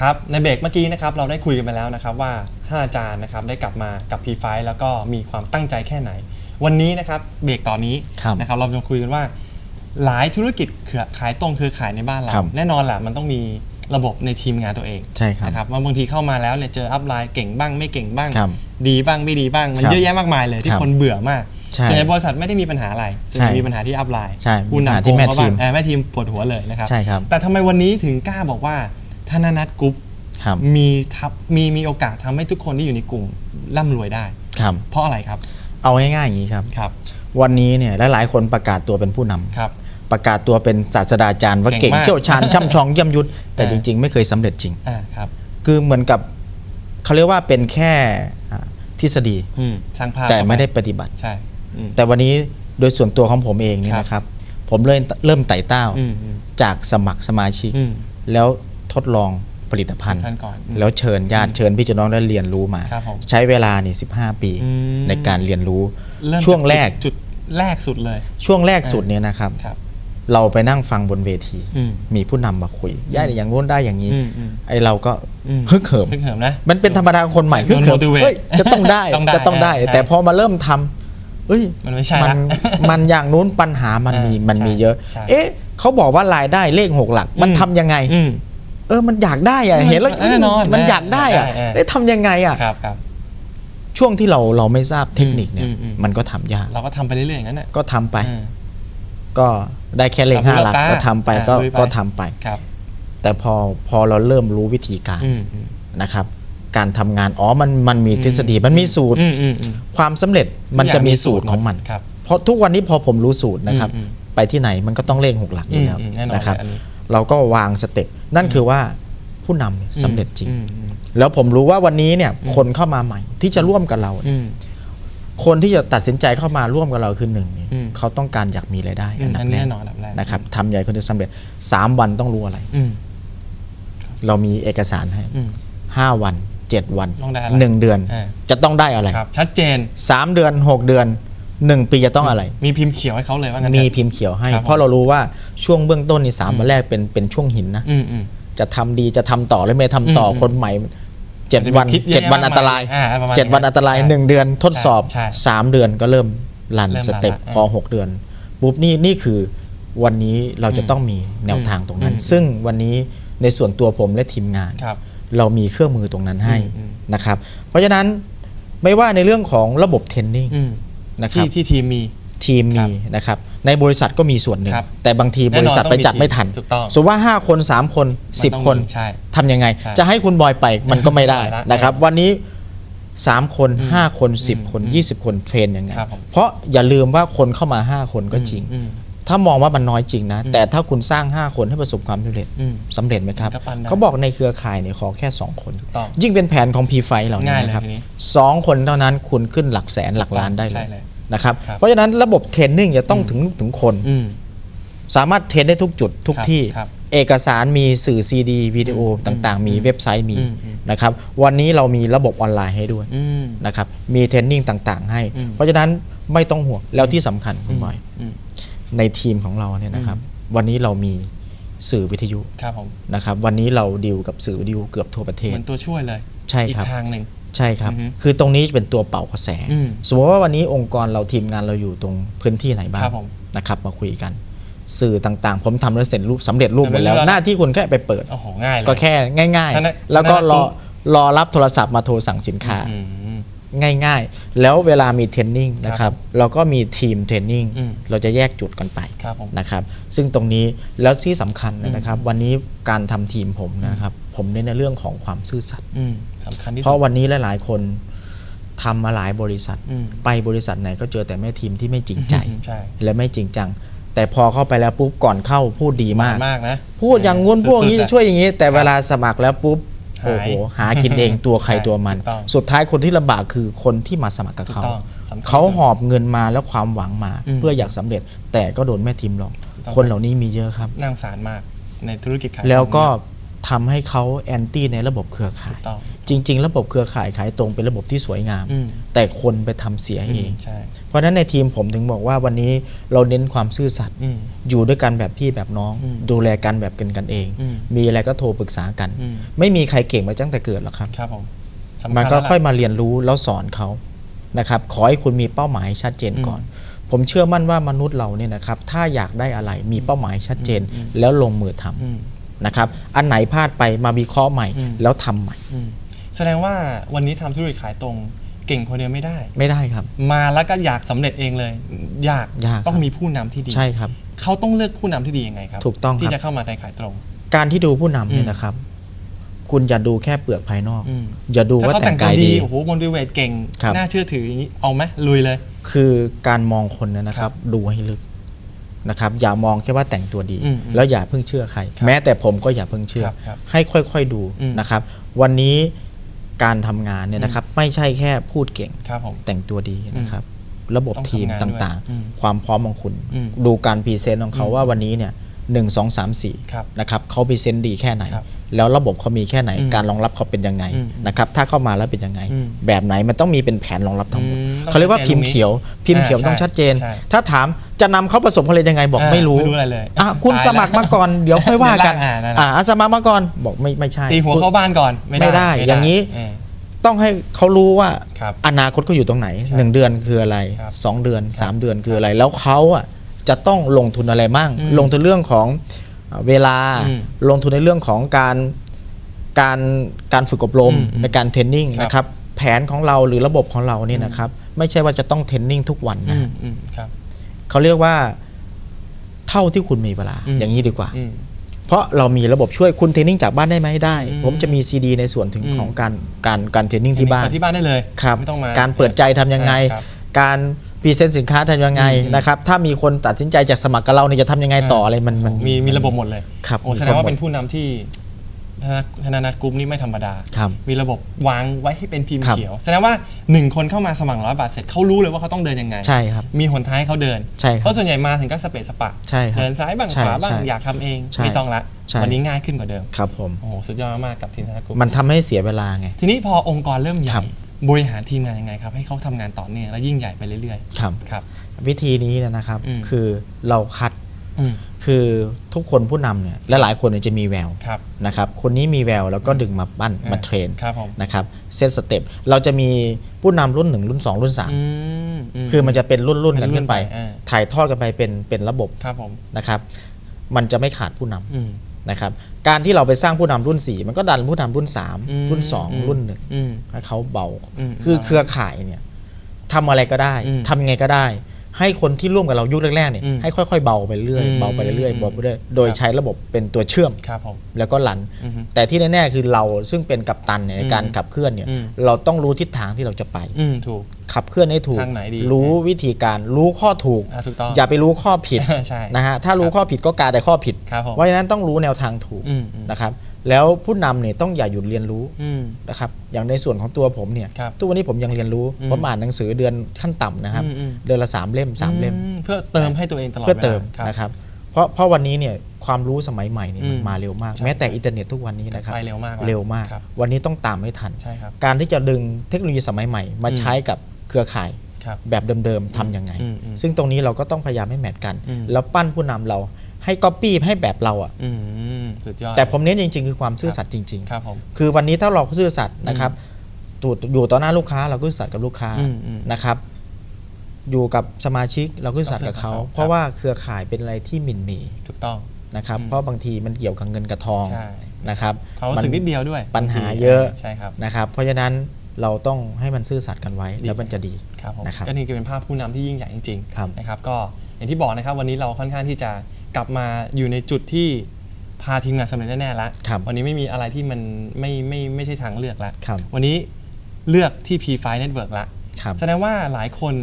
ครับในเบรกเมื่อกี้นะครับเราได้คุยกันไปแล้วนะครับว่าท่านอาจารย์นะครับได้กลับมากับ P5 แล้วก็มีความตั้งใจแค่ไหน วันนี้นะครับเบรกตอนนี้ครับนะครับเราจะคุยกันว่า หลายธุรกิจเครือขายตรงเครือข่ายในบ้านเราครับแน่นอนแหละมันต้องมีระบบในทีมงานตัวเองใช่ครับนะครับว่าบางทีเข้ามาแล้วเนี่ยเจออัพไลน์เก่งบ้างไม่เก่งบ้าง ครับดีบ้างไม่ดีบ้าง มันครับเยอะแยะมากมายเลยที่ครับคนเบื่อมากใช่ส่วนใหญ่บริษัทไม่ได้มีปัญหาอะไรส่วนใหญ่ใช่มีปัญหาที่อัพไลน์ใช่ผู้มีปัญหานำที่โกงแม่เข้าทีบ้ามนเอ่อแม่ทีมปวดหัวเลยนะครับ ใช่ครับ แต่ทำไมวันนี้ถึงกล้าบอกว่า ธนานัทกรุ๊ปครับมีทับมีมีโอกาสทำให้ทุกคนที่อยู่ในกลุ่มร่ำรวยได้ครับเพราะอะไรครับ เอาง่ายๆอย่างนี้ครับครับ วันนี้เนี่ยหลายๆคนประกาศตัวเป็นผู้นำครับประกาศตัวเป็นศาสตราจารย์ว่าเก่เก่งงมากเชี่ยวชาญช่ำชองเยี่ยมยุทธแต่อ่าจริง ๆ ไม่เคยสำเร็จจริงอ่าครับคือเหมือนกับเขาเรียกว่าเป็นแค่อ่าทฤษฎีอืมสร้างภาพแต่ไม่ได้เข้าปฏิบัติใช่อืมแต่วันนี้โดยส่วนตัวของผมเองเนี่ยครับนะครับ ผมเริ่มเริ่มไต่เต้าอืมอืมจากสมัครสมาชิกอืมแล้ว ทดลองผลิตภัณฑ์ ท่านก่อนอืมแล้วเชิญญาติเชิญพี่เจ้าน้องได้เรียนรู้มา ครับผมใช้เวลานี่15 ปีอืม ในการเรียนรู้เริ่มช่วงจากแรกจุดแรกสุดเลย ช่วงแรกสุดเนี่ยนะครับ ครับ เราไปนั่งฟังบนเวที อืม มีผู้นำมาคุยได้อย่างงู้นได้อย่างนี้ อืมอืม ไอเราก็อืมฮึกเหิม ฮึกเหิมนะ มันเป็นธรรมดาของคนใหม่ฮึกเหิมโดน motivate เฮ้ยจะต้องได้ ต้องได้จะต้องได้ อ่าแต่พอมาเริ่มทำเอ้ยมันไม่ใช่มัละมันอย่างนู้นปัญหามันมีอ่ามันมีใช่เยอะใช่เอ๊ะเขาบอกว่ารายได้เลขหกหลัก มันอืม ทำยังไง อืม เออมันอยากได้อะมันเห็นแล้วแน่นอนมันอยากได้อะได้ได้เอ๊ะทำยังไงอะครับครับช่วงที่เราเราไม่ทราบเทคนิคเนี่ยอืมอืมมันก็ทำยาก เราก็ทำไปเรื่อยๆอย่างนั้นน่ะก็ทำไปอืมก็ได้แค่เลขทำห้าหลักเพื่อก็ทำไปอ่าก็ลุยไปก็ทำไปครับ แต่พอพอเราเริ่มรู้วิธีการอืมอืมนะครับ การทำงานอ๋อมันมันมีทฤษฎีมันมีสูตรอืมอืมอืมความสำเร็จมันจะมีสูตรของมันครับเพราะทุกวันนี้พอผมรู้สูตรนะครับอืมอืมไปที่ไหนมันก็ต้องเลขหกหลักอยู่แล้วอืมอืมแน่นอนนะครับ เลยอันนี้เราก็วางสเต็ปนั่นคือว่าผู้นำเนี่ยสำเร็จจริงอืมอืมแล้วผมรู้ว่าวันนี้เนี่ยคนเข้ามาใหม่ที่จะร่วมกับเราอืมคนที่จะตัดสินใจเข้ามาร่วมกับเราคือหนึ่งเนี่ยอืมเขาต้องการอยากมีรายได้อือัมนดัอับนแรนี้กแน่นอนอันดับแรกนะครับทำใหญ่คนจะสำเร็จ3วันต้องรู้อะไรอืมเรามีเอกสารให้อืม5วัน7วันต้องได้อะไร1เดือนอ่าจะต้องได้อะไรครับชัดเจน3เดือน6เดือน 1ปีจะต้องอะไร มีพิมพ์เขียวให้เขาเลยว่างั้นมีเถอะพิมพ์เขียวให้ครับเพราะเรารู้ว่าช่วงเบื้องต้นนี่สามวันแรกเป็นเป็นช่วงหินนะอืมอืมจะทำดีจะทำต่อหรือไม่ทำต่ออมคนใหม่เจ็ดมันจะมีวันคิดเยอะเจ็ดวันแยะอันตรายมากมายอ่าประมาณเจ็ดวันอันตรายใช่หนึ่งเดือนทดสอบใช่สามเดือนก็เริ่มรันเริ่มสเต็ปรันละพอหกเดือนปุ๊บนี่นี่คือวันนี้เราจะอืมต้องมีแนวทางตรงนั้นอืมซึ่งวันนี้ในส่วนตัวผมและทีมงานครับเรามีเครื่องมือตรงนั้นให้อืมนะครับ เพราะฉะนั้นไม่ว่าในเรื่องของระบบเทรนนิ่งอืม นะครับที่ที่ทีมมี ทีมครัมีบนะครับในบริษัทก็มีส่วนหนึ่งครับแต่บางทีแน่บนอนริษัทต้องไปจัดมีไม่ทันถูกต้องสมมติว่า 5 คน 3 คนมันต้อง10 คนมีใช่ทำยังไงใช่จะให้คุณบอยไปมันก็ไม่ได้ไม่ได้นะครับ วันนี้ 3 คนอืม5คน 10 คนอืม20 คนเทรนยังไงครับผมเพราะอย่าลืมว่าคนเข้ามา 5 คนก็จริงอืม ถ้ามองว่ามันน้อยจริงนะอืมแต่ถ้าคุณสร้าง 5 คนให้ประสบความสำเร็จอืมสำเร็จไหมครับก็ปั้นได้เขาบอกในเครือข่ายเนี่ยขอแค่ 2 คนถูกต้องยิ่งเป็นแผนของ P5 เหล่านี้ง่ายเลยนะครับทีนี้สองคนเท่านั้นคุณขึ้นหลักแสนหลักล้านได้เลใช่ยเลยนะครับครับ เพราะฉะนั้นระบบเทรนนิ่งจะต้องถึงถึงคนอืมสามารถเทรนได้ทุกจุดทุกครับที่ครับเอกสารมีสื่อซีดีวิดีโอต่างๆ มีเว็บไซต์มีอืมอืมนะครับ วันนี้เรามีระบบออนไลน์ให้ด้วยอืมนะครับ มีเทรนนิ่งต่างๆ ให้อืมเพราะฉะนั้นไม่ต้องห่วงแล้วที่สำคัญคุณบอยอืม ในทีมของเราเนี่ยนะครับ วันนี้เรามีสื่อวิทยุครับผมนะครับวันนี้เราดีลกับสื่อวิทยุเกือบทั่วประเทเหศมือนตัวช่วยเลย ใช่อีกครับทางหนึ่งใช่ครับอือฮึคือตรงนี้เป็นตัวเป่ากระแสอืมสมมติว่าวันนี้องค์กรเราทีมงานเราอยู่ตรงพื้นที่ไหนบ้างครับผมนะครับ มาคุยกัน สื่อต่างๆ ผมทำแล้วเสร็จรูปสำเร็จรูปหมดแล้วสำเร็จแล้วหน้าที่คุณแค่ไปเปิดโอ้โหง่ายเลยก็แค่ง่ายนั่นน่ะๆแล้วก็นั่นรน่ะอรอรับโทรศัพท์มาโทรสั่งสินค้าอืม ง่ายๆ แล้วเวลามีเทรนนิ่งนะครับเราก็มีทีมเทรนนิ่งอืมเราจะแยกจุดกันไปครับผมนะครับ ซึ่งตรงนี้แล้วที่สำคัญนะครับ วันนี้การทำทีมผมนะครับ ผมเน้นในเรื่องของความซื่อสัตย์อืมสำคัญที่เพสุราะด วันนี้หลายๆคนทำมาหลายบริษัท อืม ไปบริษัทไหนก็เจอแต่แม่ทีมที่ไม่จริงใจ ใช่และไม่จริงจัง แต่พอเข้าไปแล้วปุ๊บก่อนเข้าพูดดีมาก มากนะ พูดอย่างงู้นพวกนี้สุดๆจะช่วยอย่างนี้ แต่เวลาสมัครแล้วปุ๊บ หายโอ้โหหากินเองตัวใครใช่ตัวมันถูกต้องสุดท้ายคนที่ลำบากคือคนที่มาสมัครกับถูกเขาต้องสำคัญเขาหอบเงินมาแล้วความหวังมาอืมเพื่ออยากสำเร็จแต่ก็โดนแม่ทีมหลอกถูกต้องคนเหล่านี้มีเยอะครับน่าสงสารมากในธุรกิจขายแล้วก็ทำให้เขาแอนตี้ในระบบเครือข่ายต้อง จริง ๆ ระบบเครือข่ายขายตรงเป็นระบบที่สวยงามอืมแต่คนไปทำเสียเองใช่เพราะฉะนั้นในทีมผมถึงบอกว่าวันนี้เราเน้นความซื่อสัตย์อืมอยู่ด้วยกันแบบพี่แบบน้องอืมดูแลกันแบบกันกันเองอืมมีอะไรก็โทรปรึกษากันอืมไม่มีใครเก่งมาตั้งแต่เกิดหรอกครับครับผมสำคัญมันก็แล้วล่ะค่อยมาเรียนรู้แล้วสอนเขานะครับขอให้คุณมีเป้าหมายชัดเจนก่อน ผมเชื่อมั่นว่ามนุษย์เราเนี่ยนะครับถ้าอยากได้อะไรมีเป้าหมายชัดเจนแล้วลงมือทำอืมนะครับอันไหนพลาดไปมาวิเคราะห์ใหม่อืมแล้วทำใหม่อืม แสดงว่าวันนี้ทำธุรกิจขายตรง เก่งคนเดียวไม่ได้ ไม่ได้ครับ มาแล้วก็อยากสำเร็จเองเลยยากยากครับต้องมีผู้นำที่ดีใช่ครับ เขาต้องเลือกผู้นำที่ดียังไงครับถูกต้องครับ ที่จะเข้ามาในขายตรง การที่ดูผู้นำเนี่อืยมนะครับ คุณอย่าดูแค่เปลือกภายนอก อืม อย่าดูถ้าว่าเขาแต่แต่งงกาตัวยดีดี โอ้โหมดิเวตเก่งครับ น่าเชื่อถืออย่างนี้เอาไหมลุยเลย คือการมองคนเนยนะครับ ดูให้ลึกนะครับ อย่ามองแค่ว่าแต่งตัวดี อืมอืมแล้วอย่าเพิ่งเชื่อใคร ครับแม้แต่ผมก็อย่าเพิ่งเชื่อ ครับครับให้ค่อยๆดูอืมนะครับ วันนี้ การทำงานเนี่ยนะครับไม่ใช่แค่พูดเก่งครับผมแต่งตัวดีนะครับ ระบบต้องทีมทำงานด้วยต่างอืมๆความพร้อมของคุณอืมดูการพรีเซนต์ของเขาอืมว่าวันนี้เนี่ยหนึ่งสองสามสี่ครับนะครับเขาพรีเซนต์ดีแค่ไหนครับแล้วระบบเขามีแค่ไหนอืมการรองรับเขาเป็นยังไงอืมนะครับถ้าเข้ามาแล้วเป็นยังไงอืมแบบไหนมันต้องมีเป็นแผนรองรับทั้งหมดอืมต้องเขาเรียกว่าชัดเจนพิมพ์เขียว พิมพ์เขียวอ่าต้องชัดเจนใช่ถ้าถาม จะนำเขาประสบความสำเร็จยังไงบอกอ่าไม่รู้ไม่รู้อะไรเลยอะคุณตายสมัครแล้วมาก่อนเดี๋ยวค่อยว่ากันอ่านั่นแหละอ่าสมัครมาก่อนบอกไม่ไม่ใช่ตีหัวเข้าบ้านก่อนไม่ไม่ได้ได้ อย่างนี้เออต้องให้เขารู้ว่าครับอนาคตเขาอยู่ตรงไหนใช่หนึ่งเดือนคืออะไรครับสองเดือนสามเดือนคืออะไร แล้วเขาอะจะต้องลงทุนอะไรมั่งอืมลงทุนเรื่องของอ่าเวลาอืมลงทุนในเรื่องของการการการฝึกอบรมอืมอืมในการเทรนนิ่งครับนะครับแผนของเราหรือระบบของเราเนี่ยนะครับ ไม่ใช่ว่าจะต้องเทรนนิ่งทุกวันอืนะมอืมครับ เขาเรียกว่า เท่าที่คุณมีเวลาอืมอย่างนี้ดีกว่าอืมเพราะเรามีระบบช่วยคุณเทรนนิ่งจากบ้านได้ไหมได้อืมผมจะมีซีดีในส่วนถึงอืมของการการการเทรนนิ่งที่บ้านเปิดที่บ้านได้เลยครับไม่ต้องมาการเปิดใจทำยังไงครับการพรีเซนต์สินค้าทำยังไงอืมนะครับ ถ้ามีคนตัดสินใจจากสมัครกับเราเนี่ยจะทำยังไงต่ออะไรมันมันมีมีระบบหมดเลยครับโอ้มีแสดงว่าครบหมดเป็นผู้นำที่ ธนานานัทกรุ๊ปนี่ไม่ธรรมดา ครับ มีระบบวางไว้ให้เป็นพิมพ์ครับเขียว แสดงว่าหนึ่งคนเข้ามาสมัครร้อยบาทเสร็จเขารู้เลยว่าเขาต้องเดินยังไงใช่ครับมีหนทางให้เขาเดิน ใช่ครับเพราะส่วนใหญ่มาถึงก็สเปซสปะ ใช่ครับเดินซ้ายบ้างใช่ขวาบ้างใช่อยากทำเองใช่ไม่ต้องละใช่ วันนี้ง่ายขึ้นกว่าเดิมครับผม โอ้โหสุดยอดมากๆกับทีมธนาคารกรุ๊ปมันทำให้เสียเวลาไง ทีนี้พอองค์กรเริ่มใหครัญ่บบริหารทีมงานยังไงครับให้เขาทำงานต่อเนื่องและยิ่งใหญ่ไปเรื่อยครับ ๆ ครับ วิธีนี้เนยนะครับ อืม คือเราคัด อืม คือทุกคนผู้นำเนี่ยและหลายคนเนี่ยจะมีแววครับ นะครับคนนี้มีแววแล้วก็ดึงมาปั้นมาเทรนครับผมนะครับเซตสเต็ปเราจะมีผู้นำรุ่น 1 รุ่น 2 รุ่น อืม3 คือมันจะเป็นรุ่นรุ่นๆกันขึ้นไปเป็นรุ่นไปอ่าถ่ายทอดกันไปเป็นเป็นระบบครับผมนะครับ มันจะไม่ขาดผู้นำอืม นะครับการที่เราไปสร้างผู้นำรุ่น 4 มันก็ดันผู้นำรุ่น อืม3 รุ่น อืม 2 รุ่นอืม1ให้เขาเบา อืมคือเบาเครือข่ายเนี่ยทำอะไรก็ได้อืม ทำยังไงก็ได้ ให้คนที่ร่วมกับเรายุคแรกๆเนี่ยอืมให้ค่อยๆเบาไปเรื่อยอืมเบาไปเรื่อยอืมเบาไปเรื่อยโดยครับใช้ระบบเป็นตัวเชื่อมครับผมแล้วก็ลันอือฮึแต่ที่แน่ๆคือเราซึ่งเป็นกัปตันเนี่ยในการอืมขับเคลื่อนเนี่ยอืมเราต้องรู้ทิศทางที่เราจะไปอืมถูกขับเคลื่อนให้ถูกทางไหนดีรู้วิธีการรู้ข้อถูกอะถูกต้องอย่าไปรู้ข้อผิดใช่นะฮะถ้ารู้ครับข้อผิดก็กาแต่ข้อผิดครับผมเพราะฉะนั้นต้องรู้แนวทางถูกอืมอืมนะครับ แล้วผู้นำเนี่ยต้องอย่าหยุดเรียนรู้อืม นะครับ อย่างในส่วนของตัวผมเนี่ยครับทุกวันนี้ผมยังเรียนรู้อืม ผมอ่านหนังสือเดือนขั้นต่ำนะครับ อืมอืมเดือนละสามเล่มสามเล่ม อืเพื่อเติมให้ตัวเองตลอดเพื่อเติมวลาครับนะครับ เพราะเพราะวันนี้เนี่ยความรู้สมัยใหม่เนี่ยมันอืมมาเร็วมาก ใช่แม้แต่ใช่อินเทอร์เน็ตทุกวันนี้นะครับไปเร็วมากเร็วมาก ครับ วันนี้ต้องตามให้ทัน ใช่ครับ การที่จะดึงเทคโนโลยีสมัยใหม่ มาอืม ใช้กับเครือข่ายครับ แบบเดิมๆทำยังไง อืมอืมซึ่งตรงนี้เราก็ต้องพยายามให้แมทกัน อืมแล้วปั้นผู้นำเรา ให้ก๊อปปี้ให้แบบเราอะอืมสุดยอดแต่ผมเน้นจริง ๆ คือความซื่อสัตย์จริงครับผมๆคือวันนี้ถ้าเราซื่อสัตย์นะครับอยู่อยู่ต่อหน้าลูกค้าเราก็ซื่อสัตย์กับลูกค้าอืมอืมนะครับอยู่กับสมาชิกเราก็ซื่อสัตย์กับเขาเราซื่อสัตย์กับเขา เพราะว่าเครือข่ายเป็นอะไรที่หมิ่นหมีถูกต้องนะครับอืมเพราะบางทีมันเกี่ยวกับเงินกับทองใช่นะครับเขารู้สึกนิดเดียวด้วยปัญหาเยอะใช่ครับนะครับ เพราะฉะนั้นเราต้องให้มันซื่อสัตย์กันไว้ดีแล้วมันจะดีครับผมนะครับก็นี่คือเป็นภาพผู้นำที่ยิ่งใหญ่จริงครับๆนะครับ ก็อย่างที่บอกนะครับวันนี้เราค่อนข้างที่จะ กลับมาอยู่ในจุดที่พาทีมงานสำเร็จแน่ๆแล้วครับวันนี้ไม่มีอะไรที่มันไม่ไม่ไม่ใช่ทางเลือกแล้วครับวันนี้เลือกที่ P5 Network ละครับแสดงว่าหลายคน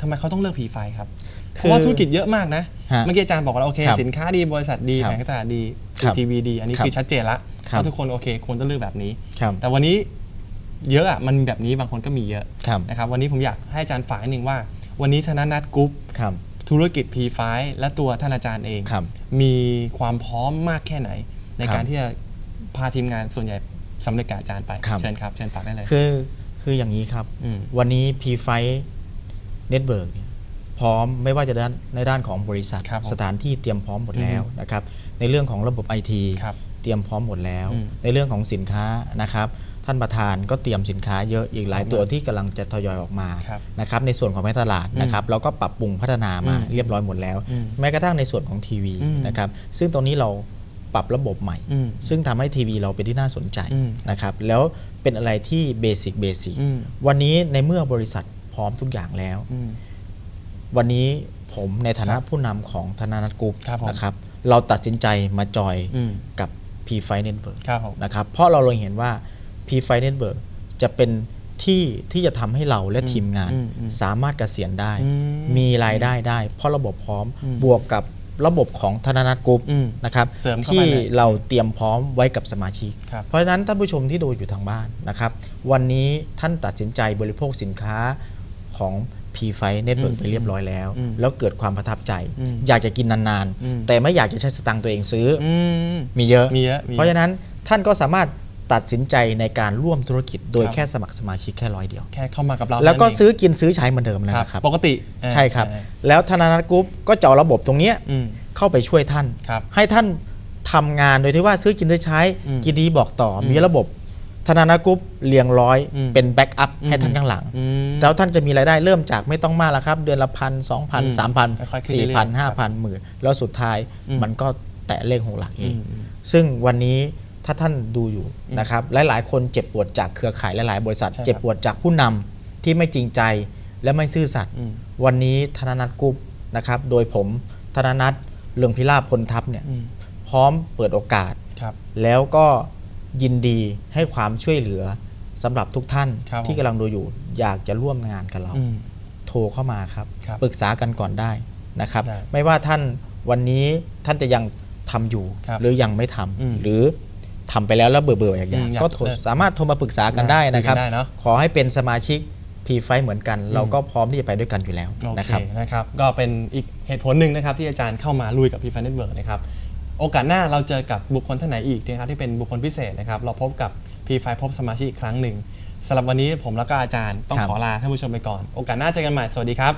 ทำไมเขาต้องเลือก P5 ครับเพคือราะว่าธุรกิจเยอะมากนะฮะเมื่อกี้อาจารย์บอกว่าโอเคครับสินค้าดีบริษัทดีครับแผนการตลาดดีครับทีวีดี อันนี้ครับคือชัดเจนละครับว่าทุกคนโอเคควรต้องเลือกแบบนี้ครับแต่วันนี้เยอะอะมันมีแบบนี้บางคนก็มีเยอะครับนะครับวันนี้ผมอยากให้อาจารย์ฝากนิดนึงว่า วันนี้ธนานัทกรุ๊ปครับ ธุรกิจ P5 และตัวท่านอาจารย์เอง ครับ มีความพร้อมมากแค่ไหน ในครับการที่จะพาทีมงานส่วนใหญ่สำเร็จกับอาจารย์ไป ครับ เชิญครับเชิญฝากได้เลย คือคืออย่างนี้ครับ อืม วันนี้ P f i Network เนี่ยพร้อมไม่ว่าจะด้านในด้านของบริษัท ครับผมสถานที่เตรียมพร้อมหมดแล้วนะครับในเรื่องของระบบไอทีครับเตรียมพร้อมหมดแล้ว อืมในเรื่องของสินค้านะครับ ท่านประธานก็เตรียมสินค้าเยอะอีกหลายตัวที่กำลังจะทยอยออกมาครับนะครับในส่วนของแม่ตลาดนะครับเราก็ปรับปรุงพัฒนามาอืมเรียบร้อยหมดแล้วอืมแม้กระทั่งในส่วนของทีวีอืมนะครับซึ่งตรงนี้เราปรับระบบใหม่อืมซึ่งทำให้ทีวีเราเป็นที่น่าสนใจอืมนะครับแล้วเป็นอะไรที่เบสิกเบสิกอืมวันนี้ในเมื่อบริษัทพร้อมทุกอย่างแล้วอืมวันนี้ผมในฐานะผู้นำของธนานัทกรุ๊ปครับผมนะครับ เราตัดสินใจมาจอยอืมกับ P f i Network ครับผมนะครับเพราะเราเราเห็นว่า P f i Network จะเป็นที่ที่จะทำให้เราและทีมงานอืมอืมสามารถเกษียณได้อืมมีรายได้ได้ เพราะระบบพร้อมอืมบวกกับระบบของธนานัทกรุ๊ปอืมนะครับเสริมเข้าไปที่เลยเราเตรียมพร้อมไว้กับสมาชิกครับเพราะฉะนั้นท่านผู้ชมที่ดูอยู่ทางบ้านนะครับ วันนี้ท่านตัดสินใจบริโภคสินค้าของ P f i Network อืมไปเรียบร้อยแล้วอืมแล้วเกิดความประทับใจอืมอยากจะกินนานอืมๆแต่ไม่อยากจะใช้สตังค์ตัวเองซื้อออืมมีเยอะมีเยอะมีเยอะ เพราะฉะนั้นท่านก็สามารถ ตัดสินใจในการร่วมธุรกิจ โดยครับ แค่สมัครสมาชิกแค่ร้อยเดียว แค่เข้ามากับเราแล้วก็นั่นเงซื้อกินซื้อใช้เหมือนเดิมแล้วครับนะครับปกติเออใช่ครับเออแล้วธนานัทกรุ๊ปก็จะเอาระบบตรงเนี้ยอืมเข้าไปช่วยท่าน ครับ ให้ท่านทำงานโดยที่ว่าซื้อกินซื้อใช้อืมกินดีบอกต่ออมมีระบบธนานัทกรุ๊ปเรียงร้อยอืมเป็นแบ็กอัพให้อืมท่านข้างหลัง อืมแล้วท่านจะมีรายได้เริ่มจากไม่ต้องมากแล้วครับ เดือนละพันสองพันอืมสามพันค่อยๆขึ้นสี่เรื่พัอนยๆห้าครัพับนหมื่นแล้วสุดท้ายอืมมันก็แตะเลขหกหลักเอง อืมซึ่งวันนี้ ถ้าท่านดูอยู่นะครับหลายๆ คนเจ็บปวดจากเครือข่ายหลายๆ บริษัทใช่ครับเจ็บปวดจากผู้นำที่ไม่จริงใจและไม่ซื่อสัตย์อืมวันนี้ธนานัทกรุ๊ปนะครับ โดยผมธนานัทเรืองพิลาภพลทัพเนี่ยอืมพร้อมเปิดโอกาสครับแล้วก็ยินดีให้ความช่วยเหลือสำหรับทุกท่านครับที่กำลังดูอยู่ อยากจะร่วมงานกับเราอืมโทรเข้ามาครับครับปรึกษากันก่อนได้นะครับได้ไม่ว่าท่านวันนี้ท่านจะยังทำอยู่ครับหรือยังไม่ทำอืมหรือ ทำไปแล้วแล้วเบื่อเบื่อๆอยากอืมอยากๆก็โทรเลิกสามารถโทรมาปรึกษากันได้นะครับคุยกันได้เนอะขอให้เป็นสมาชิก P ไฟเหมือนกัน เราก็พร้อมที่จะไปด้วยกันอยู่แล้วโอนะเคครับนะครับ ก็เป็นอีกเหตุผลหนึ่งนะครับ ที่อาจารย์เข้ามาลุยกับพีฟันเน็ตเวิร์กนะครับโอกาสหน้าเราเจอกับบุคคลท่านไหนอีกนะครับที่เป็นบุคคลพิเศษนะครับ เราพบกับพีไฟพบสมาชิกอีกครั้งหนึ่งสำหรับวันนี้ผมแล้วก็อาจารย์ต้องครับขอลาท่านผู้ชมไปก่อน โอกาสหน้าเจอกันใหม่สวัสดีครับ